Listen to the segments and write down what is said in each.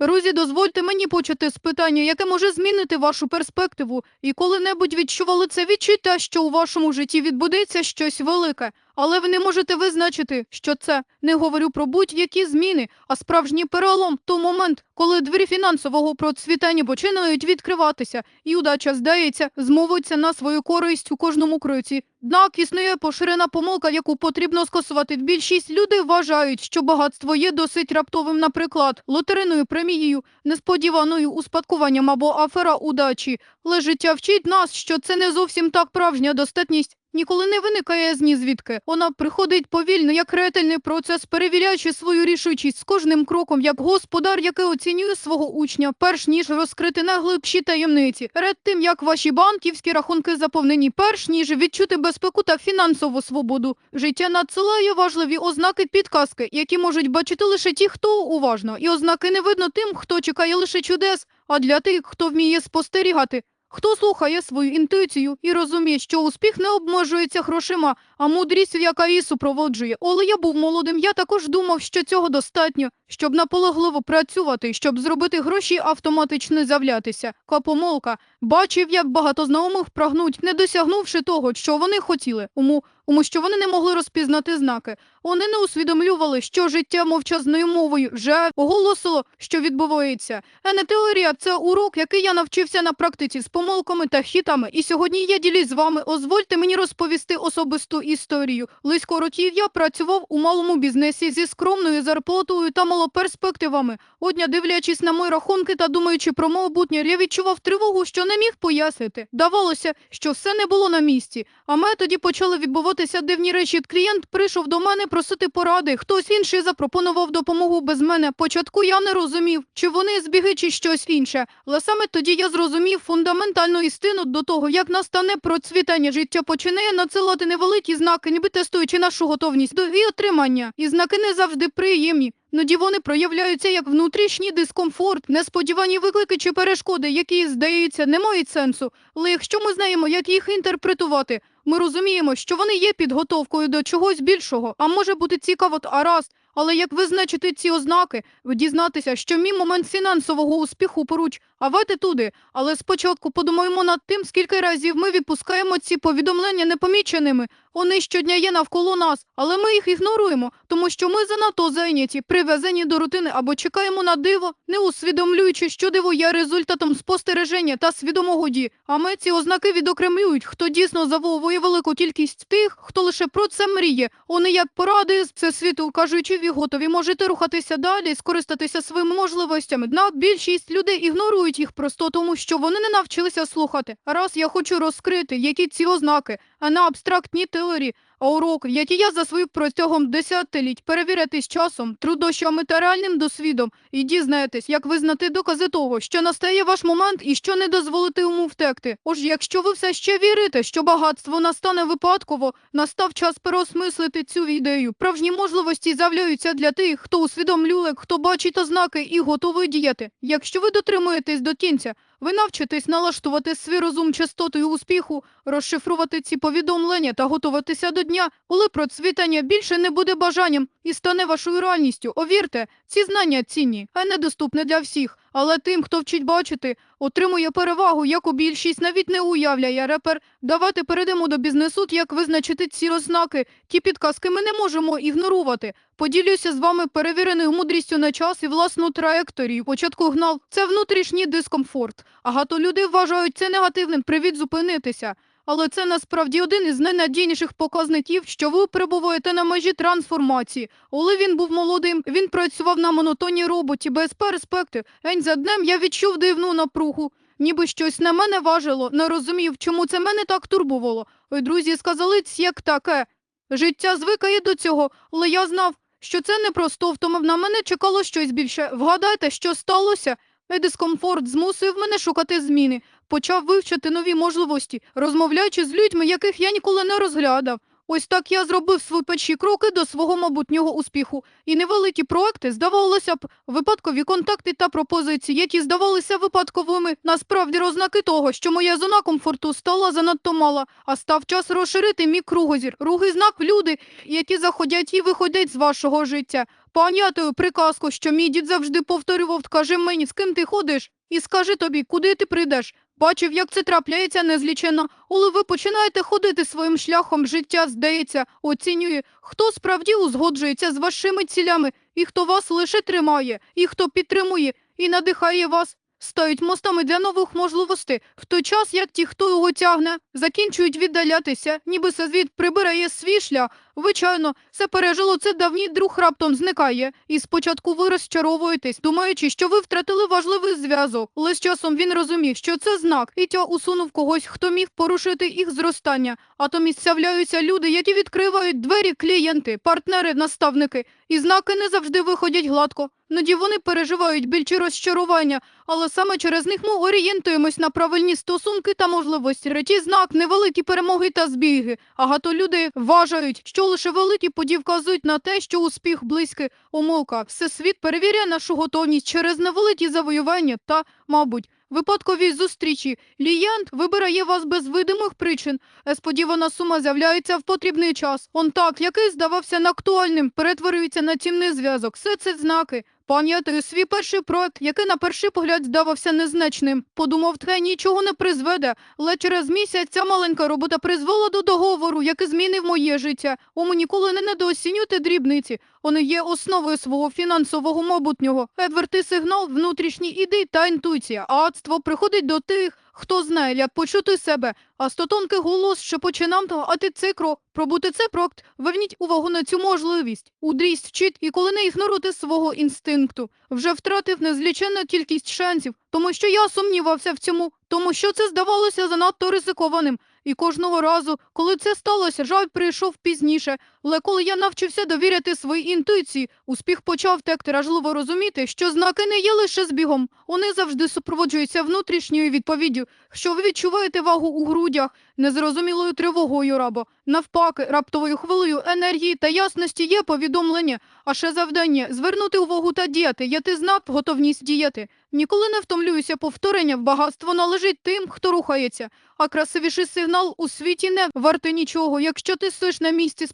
Друзі, дозвольте мені почати з питання, яке може змінити вашу перспективу, і коли-небудь відчували це відчуття, що у вашому житті відбудеться щось велике, але ви не можете визначити, що це. Не говорю про будь-які зміни, а справжній перелом то момент, коли двері фінансового процвітання починають відкриватися, і удача, здається, змовиться на свою користь у кожному кроці. Однак існує поширена помилка, яку потрібно скасувати. Більшість людей вважають, що багатство є досить раптовим, наприклад, лотерейною премією, несподіваною успадкуванням або афера удачі. Але життя вчить нас, що це не зовсім так справжня достатність. Ніколи не виникає з ні звідки. Вона приходить повільно, як ретельний процес, перевіряючи свою рішучість з кожним кроком, як господар, який оцінює свого учня, перш ніж розкрити найглибші таємниці. Перед тим як ваші банківські рахунки заповнені, перш ніж відчути безпеку та фінансову свободу. Життя надсилає важливі ознаки підказки, які можуть бачити лише ті, хто уважно, і ознаки не видно тим, хто чекає лише чудес, а для тих, хто вміє спостерігати. Хто слухає свою інтуїцію і розуміє, що успіх не обмежується грошима, а мудрість, яка її супроводжує. Але я був молодим, я також думав, що цього достатньо, щоб наполегливо працювати, щоб зробити гроші автоматично завлятися. Капомолка. Бачив, як багато знайомих прагнуть, не досягнувши того, що вони хотіли, тому, тому що вони не могли розпізнати знаки. Вони не усвідомлювали, що життя мовчазною мовою вже оголосило, що відбувається. А не теорія це урок, який я навчився на практиці з помилками та хітами. І сьогодні я ділюсь з вами. Озвольте мені розповісти особисту історію. Близько років я працював у малому бізнесі зі скромною зарплатою та малоперспективами. Одня, дивлячись на мої рахунки та думаючи про майбутнє, я відчував тривогу, що не міг пояснити. Давалося, що все не було на місці. А мене тоді почали відбуватися дивні речі. Клієнт прийшов до мене просити поради. Хтось інший запропонував допомогу без мене. Початку я не розумів, чи вони збіги, чи щось інше. Але саме тоді я зрозумів фундаментальну істину до того, як настане процвітання життя починає надсилати невеликі знаки, ніби тестуючи нашу готовність до і отримання. І знаки не завжди приємні. Іноді вони проявляються як внутрішній дискомфорт, несподівані виклики чи перешкоди, які, здається, не мають сенсу. Але якщо ми знаємо, як їх інтерпретувати, ми розуміємо, що вони є підготовкою до чогось більшого, а може бути цікаво, а. Але як визначити ці ознаки, дізнатися, що мій момент фінансового успіху поруч, а вати туди. Але спочатку подумаємо над тим, скільки разів ми відпускаємо ці повідомлення непоміченими. Вони щодня є навколо нас, але ми їх ігноруємо, тому що ми занадто зайняті, прив'язані до рутини або чекаємо на диво, не усвідомлюючи, що диво є результатом спостереження та свідомого дії. А ми ці ознаки відокремлюють, хто дійсно завоює велику кількість тих, хто лише про це мріє. Вони як поради з всесвіту, кажучи, ви готові можете рухатися далі, скористатися своїми можливостями. Однак більшість людей ігнорують їх просто тому, що вони не навчилися слухати. Раз я хочу розкрити, які ці ознаки, а не абстрактні теорії, а уроки, які я засвоїв протягом десятиліть, перевіряти з часом, трудощами та реальним досвідом, і дізнаєтесь, як визнати докази того, що настає ваш момент і що не дозволити йому втекти. Ож якщо ви все ще вірите, що багатство настане випадково, настав час переосмислити цю ідею. Правжні можливості з'являються для тих, хто усвідомлює, хто бачить ознаки і готовий діяти. Якщо ви дотримуєтесь до кінця, ви навчитесь налаштувати свій розум частотою успіху, розшифрувати ці повідомлення та готуватися до дня, коли процвітання більше не буде бажанням і стане вашою реальністю. Овірте, ці знання цінні, а недоступні для всіх. Але тим, хто вчить бачити, отримує перевагу, яку більшість навіть не уявляє. Репер, Давайте перейдемо до бізнесу, як визначити ці ознаки. Ті підказки ми не можемо ігнорувати. Поділюся з вами перевіреною мудрістю на час і власну траєкторію. Початку гнав це внутрішній дискомфорт. А гато люди вважають це негативним. Привід зупинитися. Але це насправді один із найнадійніших показників, що ви перебуваєте на межі трансформації. Коли він був молодим, він працював на монотонній роботі без перспектив. День за днем я відчув дивну напругу. Ніби щось на мене важило, не розумів, чому це мене так турбувало. Друзі сказали, «Ць як таке. Життя звикає до цього, але я знав, що це не просто втомив. На мене чекало щось більше. Вгадайте, що сталося? Е, Дискомфорт змусив мене шукати зміни. Почав вивчити нові можливості, розмовляючи з людьми, яких я ніколи не розглядав. Ось так я зробив свої перші кроки до свого майбутнього успіху. І невеликі проекти, здавалося б, випадкові контакти та пропозиції, які здавалися випадковими, насправді ознаки того, що моя зона комфорту стала занадто мала, а став час розширити мій кругозір. Руги знак люди, які заходять і виходять з вашого життя. Пам'ятаю приказку, що мій дід завжди повторював, скажи мені, з ким ти ходиш, і скажи тобі, куди ти прийдеш. Бачив, як це трапляється незліченно. Коли ви починаєте ходити своїм шляхом, життя, здається, оцінює, хто справді узгоджується з вашими цілями, і хто вас лише тримає, і хто підтримує, і надихає вас. Стають мостами для нових можливостей, в той час, як ті, хто його тягне, закінчують віддалятися, ніби світ прибирає свій шлях. Звичайно, це пережило це давній друг раптом зникає, і спочатку ви розчаровуєтесь, думаючи, що ви втратили важливий зв'язок. Але з часом він розумів, що це знак, і тя усунув когось, хто міг порушити їх зростання. А то з'являються люди, які відкривають двері клієнти, партнери, наставники, і знаки не завжди виходять гладко. Іноді вони переживають біль чи розчарування, але саме через них ми орієнтуємось на правильні стосунки та можливості. Реті знак, невеликі перемоги та збіги. Агато люди вважають, що лише великі події вказують на те, що успіх близький. умовка. Всесвіт перевіряє нашу готовність через невеликі завоювання та, мабуть, випадкові зустрічі. Лієнт вибирає вас без видимих причин. Несподівана сума з'являється в потрібний час. Он так, який здавався неактуальним, перетворюється на цінний зв'язок. Все це знаки. Пам'ятаю свій перший проект, який на перший погляд здавався незначним. Подумав, те нічого не призведе, але через місяць ця маленька робота призвела до договору, який змінив моє життя. Ому ніколи не недооцінюйте дрібниці. Вони є основою свого фінансового майбутнього. Едверти сигнал, внутрішні ідеї та інтуїція. Адство приходить до тих, хто знає, як почути себе. А стотонкий голос, що починав то, а крок. Пробути це проект. Верніть увагу на цю можливість. Удрість вчить і коли не ігноруйте свого інстинкту. Вже втратив незліченну кількість шансів, тому що я сумнівався в цьому, тому що це здавалося занадто ризикованим. І кожного разу, коли це сталося, жаль прийшов пізніше. Але коли я навчився довіряти своїй інтуїції, успіх почав текти важливо розуміти, що знаки не є лише збігом. Вони завжди супроводжуються внутрішньою відповіддю. Що ви відчуваєте вагу у грудях, незрозумілою тривогою рабо. Навпаки, раптовою хвилею енергії та ясності є повідомлення, а ще завдання звернути увагу та діяти. Я ти знак, готовність діяти. Ніколи не втомлююся повторення, багатство належить тим, хто рухається. А красивіший сигнал у світі не варте нічого, якщо ти стоїш на місці,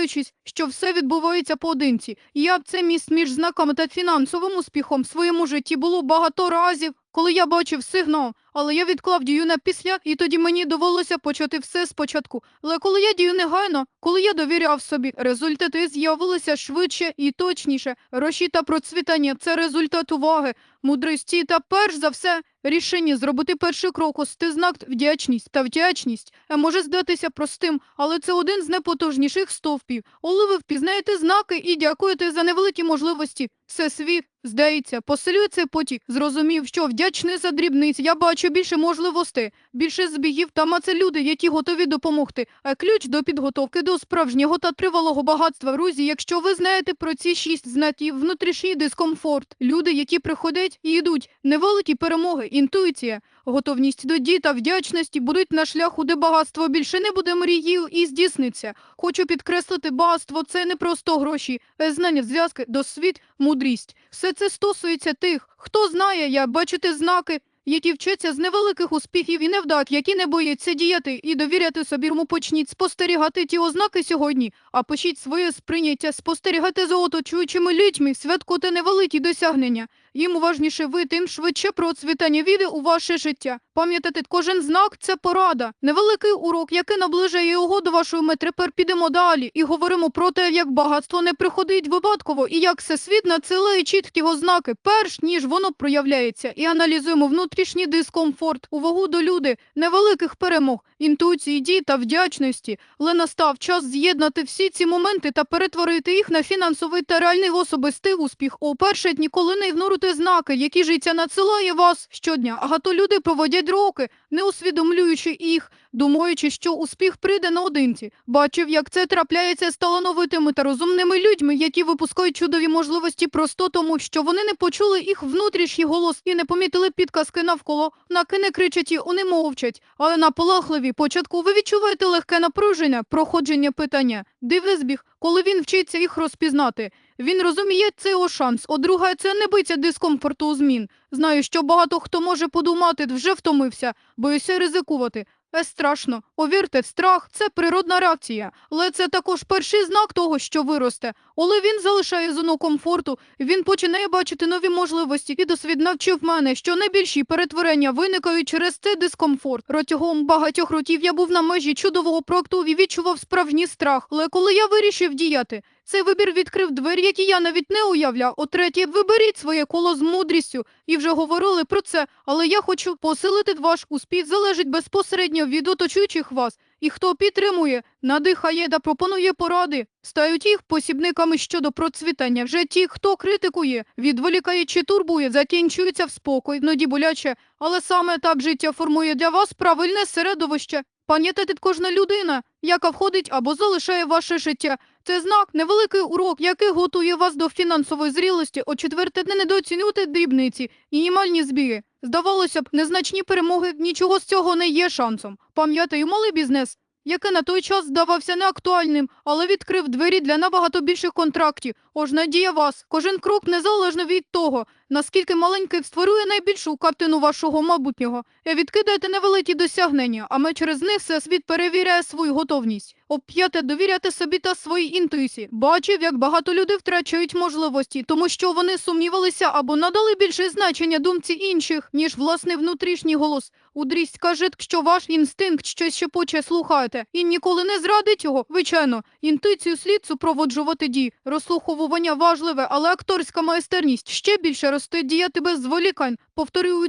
сподіваючись, що все відбувається поодинці. Я б це міст між знаками та фінансовим успіхом в своєму житті було багато разів, коли я бачив сигнал, але я відклав дію на після, і тоді мені довелося почати все спочатку. Але коли я дію негайно, коли я довіряв собі, результати з'явилися швидше і точніше. Гроші та процвітання це результат уваги, мудрості та перш за все рішення зробити перший крок, ости знак вдячність та вдячність. Е, Може здатися простим, але це один з найпотужніших стовпів. Коли ви впізнаєте знаки і дякуєте за невеликі можливості. Все світ, здається, посилює цей потік. Зрозумів, що вдячний за дрібниці. Я бачу більше можливостей, більше збігів. Там це люди, які готові допомогти. А ключ до підготовки до справжнього та тривалого багатства. Друзі, якщо ви знаєте про ці шість знаків, внутрішній дискомфорт, люди, які приходять і йдуть, невеликі перемоги, інтуїція. Готовність до дій та вдячності будуть на шляху, де багатство більше не буде мрією і здійсниться. Хочу підкреслити, багатство це не просто гроші, а знання, зв'язки, досвід, мудрість. Все це стосується тих, хто знає, як бачити знаки, які вчаться з невеликих успіхів і невдак, які не бояться діяти і довіряти собі. Тому почніть спостерігати ті ознаки сьогодні, а почіть своє сприйняття, спостерігати за оточуючими людьми, святкуйте невеликі досягнення. Їм уважніше ви, тим швидше процвітання війде у ваше життя. Пам'ятайте, кожен знак це порада. Невеликий урок, який наближає його до вашої мети. Тепер підемо далі і говоримо про те, як багатство не приходить випадково і як всесвіт надсилає чіткі ознаки, перш ніж воно проявляється, і аналізуємо внутрішній дискомфорт, увагу до люди, невеликих перемог, інтуїції, дій та вдячності. Але настав час з'єднати всі ці моменти та перетворити їх на фінансовий та реальний особистий успіх. О, ніколи не ігноруйте знаки, які життя надсилає вас щодня. Агато люди проводять роки, не усвідомлюючи їх, думаючи, що успіх прийде наодинці. Бачив, як це трапляється з талановитими та розумними людьми, які випускають чудові можливості просто тому, що вони не почули їх внутрішній голос і не помітили підказки навколо. Наки не кричать і вони мовчать, але наполегливі початку ви відчуваєте легке напруження, проходження питання, дивний збіг, коли він вчиться їх розпізнати. Він розуміє, це його шанс. О-друге, це не биться дискомфорту у змін. Знаю, що багато хто може подумати, вже втомився, боюся ризикувати. Е, страшно. Повірте, страх це природна реакція, але це також перший знак того, що виросте. Коли він залишає зону комфорту, він починає бачити нові можливості. І досвід навчив мене, що найбільші перетворення виникають через цей дискомфорт. Протягом багатьох років я був на межі чудового проекту і відчував справжній страх. Але коли я вирішив діяти, цей вибір відкрив двері, які я навіть не уявляв. О третє, виберіть своє коло з мудрістю. І вже говорили про це, але я хочу посилити ваш успіх залежить безпосередньо від оточуючих вас. І хто підтримує, надихає та пропонує поради, стають їх посібниками щодо процвітання. Вже ті, хто критикує, відволікає чи турбує, закінчуються в спокій, іноді боляче, але саме так життя формує для вас правильне середовище. Пам'ятайте, кожна людина, яка входить або залишає ваше життя. Це знак, невеликий урок, який готує вас до фінансової зрілості. О четверте, не недооцінювати дрібниці, мінімальні збіги. Здавалося б, незначні перемоги, нічого з цього не є шансом. Пам'ятаю, малий бізнес, який на той час здавався неактуальним, але відкрив двері для набагато більших контрактів. Ож надія вас, кожен крок незалежно від того, наскільки маленький створює найбільшу картину вашого майбутнього. І відкидайте невеликі досягнення, а ми через них все світ перевіряє свою готовність. Оп'яте довіряти собі та своїй інтуїції. Бачив, як багато людей втрачають можливості, тому що вони сумнівалися або надали більше значення думці інших, ніж власний внутрішній голос. Удрість каже, що ваш інстинкт щось шепоче слухаєте і ніколи не зрадить його. Звичайно, інтуїцію слід супроводжувати дій. Розслуховування важливе, але акторська майстерність ще більше росте діяти без зволікань. Повторюю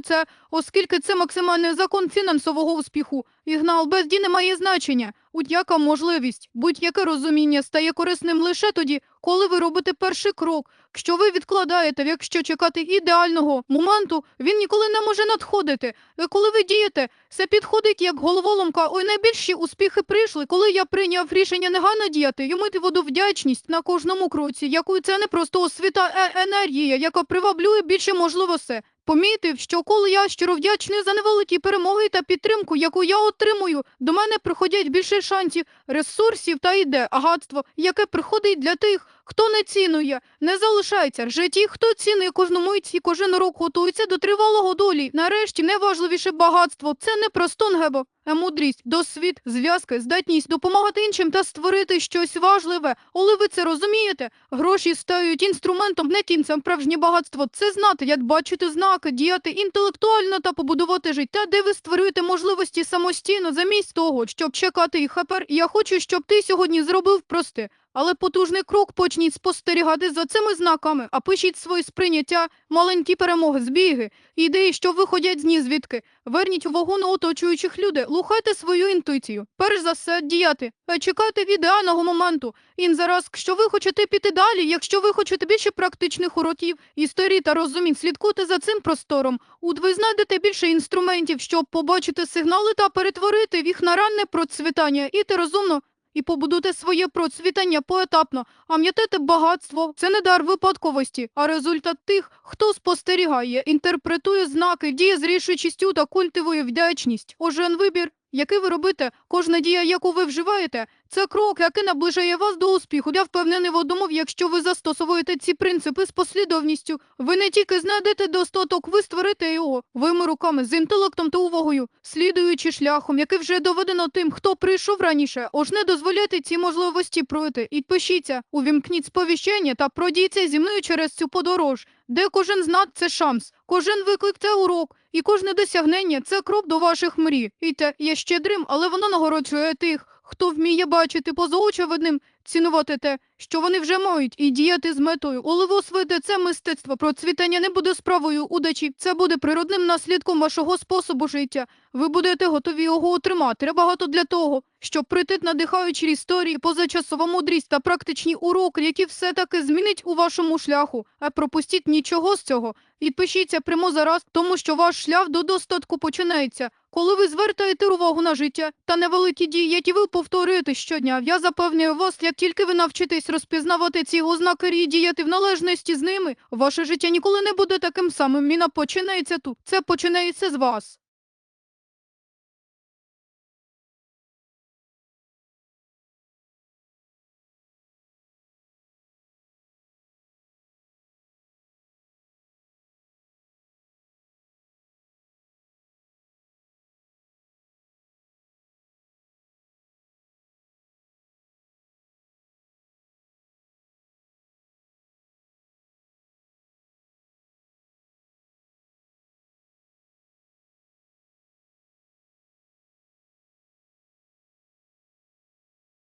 оскільки це максимальний закон фінансового успіху. Ігнал без дій не має значення. Будь-яка можливість, будь-яке розуміння стає корисним лише тоді, коли ви робите перший крок. Якщо ви відкладаєте, якщо чекати ідеального моменту, він ніколи не може надходити. І коли ви дієте, це підходить як головоломка. Ой, найбільші успіхи прийшли, коли я прийняв рішення негайно діяти, йому воду вдячність на кожному кроці, якою це не просто освіта е енергія, яка приваблює більше можливостей. Помітив, що коли я щиро вдячний за невеликі перемоги та підтримку, яку я отримую, до мене приходять більше шансів, ресурсів та іде агатство, яке приходить для тих, хто не цінує, не залишається. Вже ті, хто цінує кожну мить і кожен рок готується до тривалого долі. Нарешті найважливіше багатство це не просто нгебо, а мудрість, досвід, зв'язки, здатність допомагати іншим та створити щось важливе. Коли ви це розумієте, гроші стають інструментом, не кінцем. Справжнє багатство це знати, як бачити знаки, діяти інтелектуально та побудувати життя, де ви створюєте можливості самостійно, замість того, щоб чекати їх. Хапер, я хочу, щоб ти сьогодні зробив просте. Але потужний крок почніть спостерігати за цими знаками, а пишіть свої сприйняття, маленькі перемоги, збіги, ідеї, що виходять з ні звідки. Верніть увагу на оточуючих людей, лухайте свою інтуїцію. Перш за все, діяти, а чекайте від ідеального моменту. І зараз, якщо ви хочете піти далі, якщо ви хочете більше практичних уроків, історій та розумінь, слідкуйте за цим простором. От ви знайдете більше інструментів, щоб побачити сигнали та перетворити їх на ранне процвітання. Іти розумно і побудуйте своє процвітання поетапно. Пам'ятайте, багатство це не дар випадковості, а результат тих, хто спостерігає, інтерпретує знаки, діє з рішучістю та культивує вдячність. Ожен вибір, який ви робите, кожна дія, яку ви вживаєте, це крок, який наближає вас до успіху. Я впевнений в одному, якщо ви застосовуєте ці принципи з послідовністю, ви не тільки знайдете достаток, ви створите його вими руками, з інтелектом та увагою, слідуючи шляхом, який вже доведено тим, хто прийшов раніше. Ож не дозволяйте ці можливості пройти. І пишіться, увімкніть сповіщення та пройдіться зі мною через цю подорож, де кожен знак це шанс, кожен виклик це урок, і кожне досягнення це крок до ваших мрій. І те є щедрим, але воно нагороджує тих, хто вміє бачити поза очевидним, цінувати те, що вони вже мають, і діяти з метою. Ви це мистецтво, процвітання не буде справою удачі, це буде природним наслідком вашого способу життя. Ви будете готові його отримати. Треба багато для того, щоб прийти надихаючі історії, позачасова мудрість та практичні уроки, які все-таки змінить у вашому шляху. А пропустіть нічого з цього. Відпишіться прямо зараз, тому що ваш шлях до достатку починається. Коли ви звертаєте увагу на життя та невеликі дії, які ви повторюєте щодня, я запевнюю вас, як тільки ви навчитесь розпізнавати ці ознаки і діяти в належності з ними, ваше життя ніколи не буде таким самим. Міна починається тут. Це починається з вас.